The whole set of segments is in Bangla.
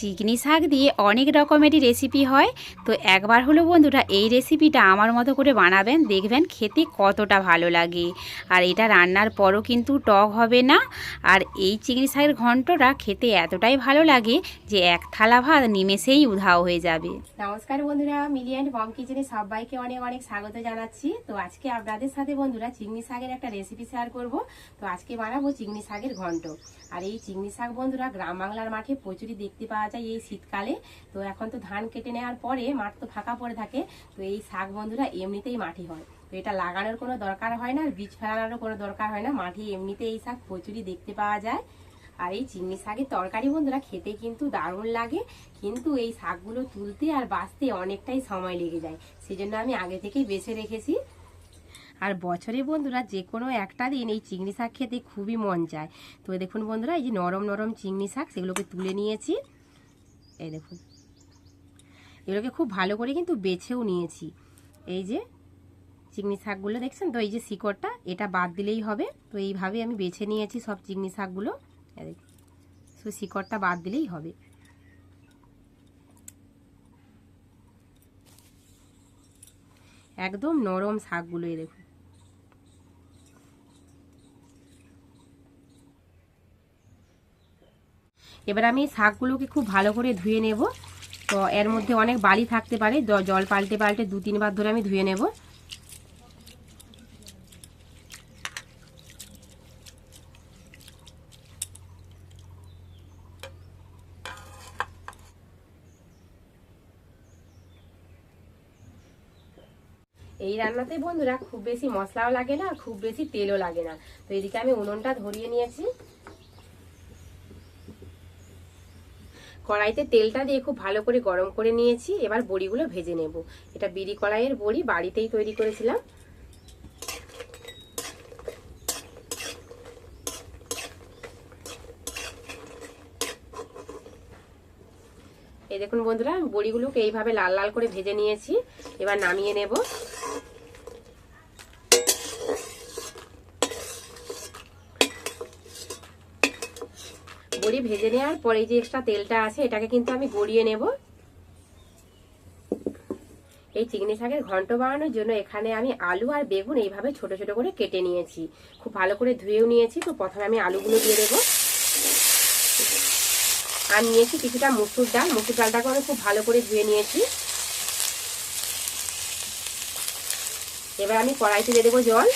চিকনি শাক দিয়ে অনেক রকমেরই রেসিপি হয়। তো একবার হলো বন্ধুরা, এই রেসিপিটা আমার মতো করে বানাবেন, দেখবেন খেতে কতটা ভালো লাগে। আর এটা রান্নার পরও কিন্তু টক হবে না। আর এই চিকনি শাকের ঘন্টটা খেতে এতটাই ভালো লাগে যে এক থালা ভাত নিমেষেই উধাও হয়ে যাবে। নমস্কার বন্ধুরা মিলিয়েন্ট বম কিচেনে সবাইকে অনেক অনেক স্বাগত জানাচ্ছি। তো আজকে আপনাদের সাথে বন্ধুরা চিংড়ি শাকের একটা রেসিপি শেয়ার করব। তো আজকে বানাবো চিংড়ি শাকের ঘন্ট। আর এই চিংড়ি শাক বন্ধুরা, গ্রাম বাংলার মাঠে প্রচুরই দেখতে পাওয়া যায় এই শীতকালে। তো এখন তো ধান কেটে নেওয়ার পরে মাঠ তো ফাঁকা পড়ে থাকে। তো এই শাক বন্ধুরা এমনিতেই মাটি হয়। তো এটা লাগানোর কোনো দরকার হয় না, আর বীজ ফেলানোরও কোনো দরকার হয় না। মাঠে এমনিতে এই শাক প্রচুরই দেখতে পাওয়া যায়। আর এই চিংড়ি শাকের তরকারি বন্ধুরা খেতে কিন্তু দারুণ লাগে। কিন্তু এই শাকগুলো তুলতে আর বাঁচতে অনেকটাই সময় লেগে যায়। সেজন্য আমি আগে থেকেই বেছে রেখেছি। আর বছরে বন্ধুরা যে কোনো একটা দিন এই চিংড়ি শাক খেতে খুবই মন চায়। তো দেখুন বন্ধুরা, এই যে নরম নরম চিংড়ি শাক, সেগুলোকে তুলে নিয়েছি। এই দেখুন। এগুলোকে খুব ভালো করে কিন্তু বেছেও নিয়েছি। এই যে চিংড়ি শাকগুলো দেখছেন? তো এই যে শিকড়টা, এটা বাদ দিলেই হবে। তো এইভাবে আমি বেছে নিয়েছি সব চিংড়ি শাকগুলো। দেখুন শিকড়টা বাদ দিলেই হবে। একদম নরম শাকগুলো দেখুন। এবার আমি শাকগুলোকে খুব ভালো করে ধুয়ে নেব। তো এর মধ্যে অনেক বালি থাকতে পারে জল পাল্টে পাল্টে দু, তিনবার ধরে আমি ধুয়ে নেব। এই রান্নাতে বন্ধুরা খুব বেশি মশলাও লাগে না, খুব বেশি তেলও লাগে না। তো এদিকে আমি উনুনটা ধরিয়ে নিয়েছি। কড়াইতে তেলটা দিয়ে খুব ভালো করে গরম করে নিয়েছি। এবার বড়িগুলো ভেজে নেব। এটা বিড়ি কড়াইয়ের বড়ি, বাড়িতেই তৈরি করেছিলাম। এই দেখুন বন্ধুরা, বড়িগুলোকে এইভাবে লাল লাল করে ভেজে নিয়েছি। এবার নামিয়ে নেব। বড়ি ভেজে নেওয়ার পরে যে এক্সট্রা তেলটা আছে, এটাকে কিন্তু আমি গড়িয়ে নেব। এই চিংড়ি শাকের ঘন্ট বানানোর জন্য এখানে আমি আলু আর বেগুন এইভাবে ছোট ছোট করে কেটে নিয়েছি। খুব ভালো করে ধুয়েও নিয়েছি, তো প্রথমে আমি আলুগুলো দিয়ে দেবো। আর নিয়েছি কিছুটা মুসুর ডাল, মুসুর ডালটাকে আমি খুব ভালো করে ধুয়ে নিয়েছি। এবার আমি কড়াইতে দিয়ে দেবো জল।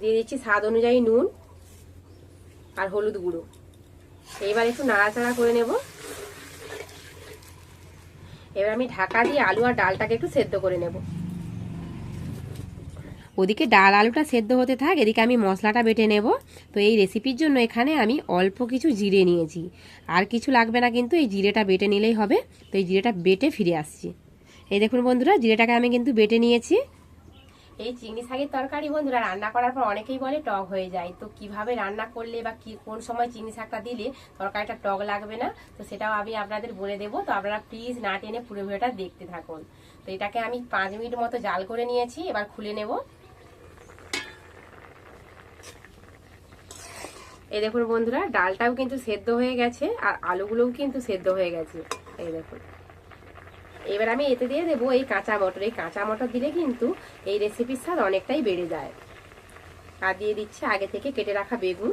দিয়ে দিচ্ছি স্বাদ অনুযায়ী নুন। আর হলুদ গুঁড়ো। এবার একটু নাড়াচাড়া করে নেব। এবার আমি ঢাকা দিয়ে আলু আর ডালটাকে একটু সেদ্ধ করে নেব। ওদিকে ডাল আলুটা সেদ্ধ হতে থাক, এদিকে আমি মশলাটা বেটে নেব। তো এই রেসিপির জন্য এখানে আমি অল্প কিছু জিরে নিয়েছি। আর কিছু লাগবে না কিন্তু, এই জিরেটা বেটে নিলেই হবে। তো এই জিরেটা বেটে ফিরে আসছি। এই দেখুন বন্ধুরা, জিরেটাকে আমি কিন্তু বেটে নিয়েছি। এই চিংড়ি শাকের তরকারি বন্ধুরা রান্না করার পর অনেকেই বলে টক হয়ে যায়। তো কীভাবে রান্না করলে বা কি, কোন সময় চিংড়ি শাকটা দিলে তরকারিটা টক লাগবে না? তো সেটাও আমি আপনাদের বলে দেবো। তো আপনারা প্লিজ না টেনে পুরো ভিডিওটা দেখতে থাকুন। তো এটাকে আমি পাঁচ মিনিট মতো জাল করে নিয়েছি, এবার খুলে নেব। এই দেখুন বন্ধুরা, ডালটাও কিন্তু সেদ্ধ হয়ে গেছে, আর আলুগুলোও কিন্তু সেদ্ধ হয়ে গেছে। এই দেখুন। এবার আমি এতে দিয়ে দেবো এই কাঁচা মটর এই কাঁচা মটর দিলে কিন্তু এই রেসিপির স্বাদ অনেকটাই বেড়ে যায়। আর দিয়ে দিচ্ছে আগে থেকে কেটে রাখা বেগুন।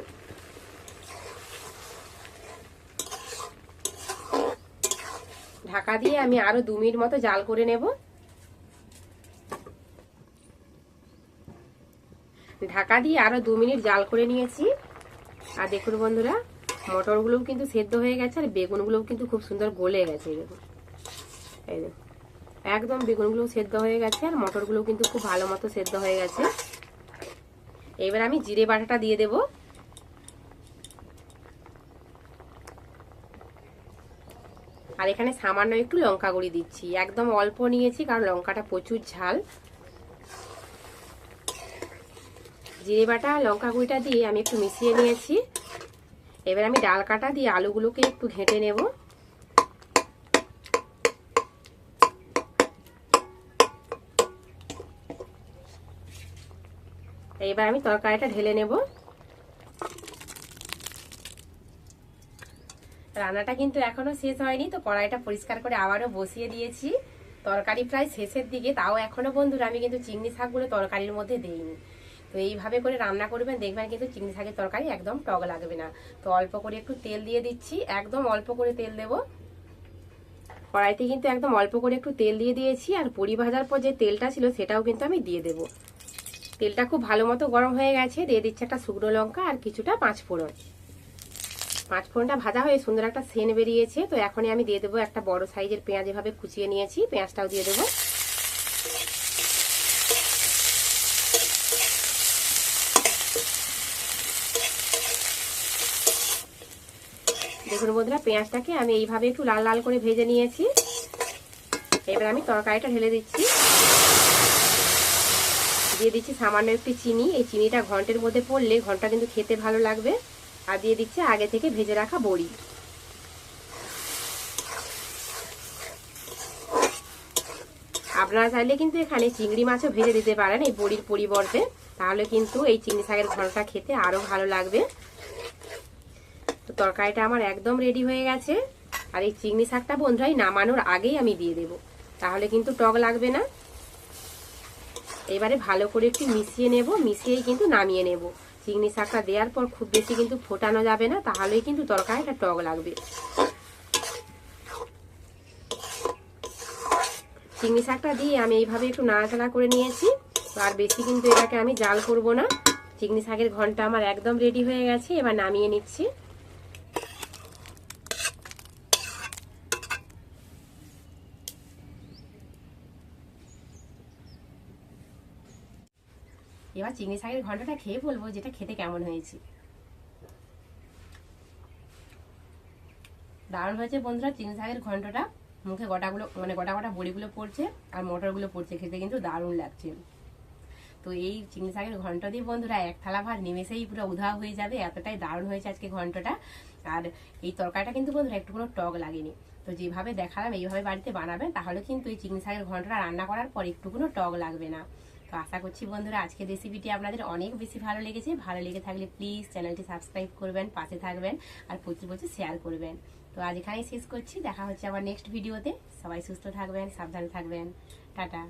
ঢাকা দিয়ে আমি আরও দু মিনিট মতো জাল করে নেব। ঢাকা দিয়ে আরও দু মিনিট জাল করে নিয়েছি। আর দেখুন বন্ধুরা, মটরগুলোও কিন্তু সেদ্ধ হয়ে গেছে আর বেগুনগুলোও কিন্তু খুব সুন্দর গলে গেছে দেখুন। এই দেখুন একদম বেগুনগুলো সেদ্ধ হয়ে গেছে আর মটরগুলো কিন্তু খুব ভালো মতো সেদ্ধ হয়ে গেছে। এবার আমি জিরে বাটাটা দিয়ে দেব। আর এখানে সামান্য একটু লঙ্কা গুঁড়ি দিচ্ছি। একদম অল্প নিয়েছি কারণ লঙ্কাটা প্রচুর ঝাল। জিরে বাটা, লঙ্কা গুঁড়িটা দিয়ে আমি একটু মিশিয়ে নিয়েছি। এবার আমি ডাল কাটা দিয়ে আলুগুলোকে একটু ঘেঁটে নেব। এবার আমি তরকারিটা ঢেলে নেব। রান্নাটা কিন্তু এখনও শেষ হয়নি, তো কড়াইটা পরিষ্কার করে আবারও বসিয়ে দিয়েছি। তরকারি প্রায় শেষের দিকে, তাও এখনও বন্ধুরা আমি কিন্তু চিংড়ি শাকগুলো তরকারির মধ্যে দেইনি। তো এইভাবে করে রান্না করবেন, দেখবেন কিন্তু চিংড়ি শাকের তরকারি একদম টক লাগবে না। তো অল্প করে একটু তেল দিয়ে দিচ্ছি, একদম অল্প করে তেল দেবো। কড়াইতে কিন্তু একদম অল্প করে একটু তেল দিয়ে দিয়েছি, আর পুরি ভাজার পর যে তেলটা ছিল সেটাও কিন্তু আমি দিয়ে দেবো। তেলটা খুব ভালো মতো গরম হয়ে গেছে। দিয়ে দিচ্ছে একটা শুকনো লঙ্কা আর কিছুটা পাঁচ ফোড়ন। পাঁচ ফোড়নটা ভাজা হয়ে সুন্দর একটা সেন বেরিয়েছে। তো এখনই আমি দিয়ে দেবো একটা বড় সাইজের পেঁয়াজ এভাবে কুচিয়ে নিয়েছি। পেঁয়াজটাও দিয়ে দেবো। দেখুন বন্ধুরা, পেঁয়াজটাকে আমি এইভাবে একটু লাল লাল করে ভেজে নিয়েছি। এবার আমি তরকারিটা ঢেলে দিচ্ছি। দিয়ে দিচ্ছি সামান্য একটু চিনি। এই চিনিটা ঘন্টের মধ্যে পড়লে ঘণ্টা কিন্তু খেতে ভালো লাগবে। আর দিয়ে দিচ্ছি আগে থেকে ভেজে রাখা বড়ি। আপনারা চাইলে কিন্তু এখানে চিংড়ি মাছও ভেজে দিতে পারেন এই বড়ির পরিবর্তে। তাহলে কিন্তু এই চিংড়ি শাকের ঘণ্টা খেতে আরও ভালো লাগবে। তো তরকারিটা আমার একদম রেডি হয়ে গেছে। আর এই চিংড়ি শাকটা বন্ধুরাই নামানোর আগেই আমি দিয়ে দেব। তাহলে কিন্তু টক লাগবে না। এবারে ভালো করে একটু মিশিয়ে নেব, মিশিয়েই কিন্তু নামিয়ে নেব। চিংড়ি শাকটা দেওয়ার পর খুব বেশি কিন্তু ফোটানো যাবে না, তাহলেই কিন্তু তরকারিটা টক লাগবে। চিংড়ি শাকটা দিয়ে আমি এইভাবে একটু নাড়াচাড়া করে নিয়েছি। আর বেশি কিন্তু এটাকে আমি জাল করব না। চিংড়ি শাকের ঘণ্টা আমার একদম রেডি হয়ে গেছে, এবার নামিয়ে নিচ্ছি। এবার চিংড়ি শাকের ঘন্টাটা খেয়ে বলব যেটা খেতে কেমন হয়েছে। দারুণ হয়েছে বন্ধুরা, চিংড়ি শাকের ঘন্টটা। মুখে গোটাগুলো মানে গোটা গোটা বড়িগুলো পড়ছে আর মটরগুলো পড়ছে, খেতে কিন্তু দারুণ লাগছে। তো এই চিংড়ি শাকের ঘন্ট দিয়ে বন্ধুরা, এক থালা ভাত নিমেষেই পুরো উধাও হয়ে যাবে, এতটাই দারুণ হয়েছে আজকে ঘন্টটা। আর এই তরকারিটা কিন্তু বন্ধুরা একটু কোনো টক লাগেনি। তো যেভাবে দেখালাম, এইভাবে বাড়িতে বানাবেন, তাহলে কিন্তু এই চিংড়ি শাকের ঘন্টটা রান্না করার পর একটু কোনো টক লাগবে না। তো আশা করছি বন্ধুরা, আজকের রেসিপিটি আপনাদের অনেক বেশি ভালো লেগেছে। ভালো লেগে থাকলে প্লিজ চ্যানেলটি সাবস্ক্রাইব করবেন, পাশে থাকবেন আর প্রচুর প্রচুর শেয়ার করবেন। তো আজ এখানেই শেষ করছি। দেখা হচ্ছে আবার নেক্সট ভিডিওতে সবাই সুস্থ থাকবেন, সাবধানে থাকবেন। টাটা।